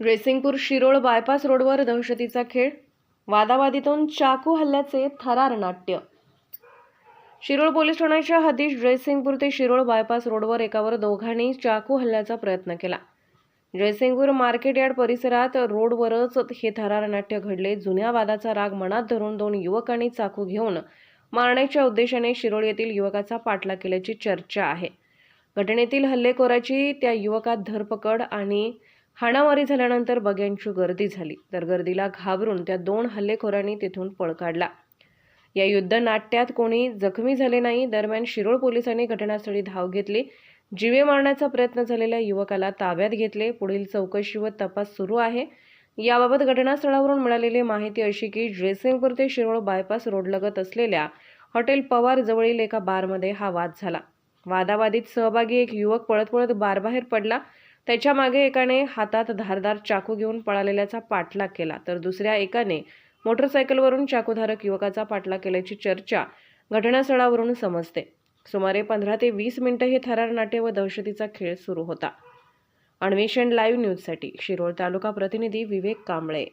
ड्रेसिंगपूर Shirol bypass रोडवर दहशतीचा खेळ वादावादीतून चाकू हल्ल्याचे थरार नाट्य. शिरोळ पोलीस ठाण्याच्या हद्दीत ड्रेसिंगपूर ते शिरोळ बायपास रोडवर एकावर दोघांनी चाकू हल्ल्याचा प्रयत्न केला. जयसिंगपूर मार्केट यार्ड परिसरात रोडवरच हे थरार नाट्य घडले. जुन्या वादाचा राग मनात धरून दोन युवकांनी चाकू घेऊन मारण्याच्या उद्देशाने शिरोळ येथील युवकाचा पाठलाग केल्याची चर्चा आहे. घटनेतील हल्लेखोराची त्या युवकात धरपकड आणि हाणामारी झाल्यानंतर बग्यांची गर्दी झाली. तर गर्दीला घाबरून त्या दोन हल्लेखोरांनी तिथून पळ काढला. या युद्ध नाट्यात कोणी जखमी झाले नाही दरम्यान शिरोळ पोलिसांनी घटनास्थळी धाव घेतली. जीवे मारण्याचा प्रयत्न झालेल्या युवकाला ताब्यात घेतले. पुढील चौकशी व तपास सुरू आहे. याबाबत घटनास्थळावरून मिळालेली माहिती अशी की ड्रेसिंगपूर ते शिरोळ बायपास रोडलगत असलेल्या हॉटेल पवार जवळील एका बारमध्ये हा वाद झाला. वादावादीत सहभागी एक युवक पळत पळत बारबाहेर पडला. त्याच्यामागे एकाने हातात धारदार चाकू घेऊन पळालेल्याचा पाठलाग केला. तर दुसऱ्या एकाने मोटरसायकलवरून चाकूधारक युवकाचा पाठलाग केल्याची चर्चा घटनास्थळावरून समजते. सुमारे पंधरा ते वीस मिनिटं हे थरार नाट्य व दहशतीचा खेळ सुरू होता. अन्वेषण लाईव्ह न्यूजसाठी शिरोळ तालुका प्रतिनिधी विवेक कांबळे.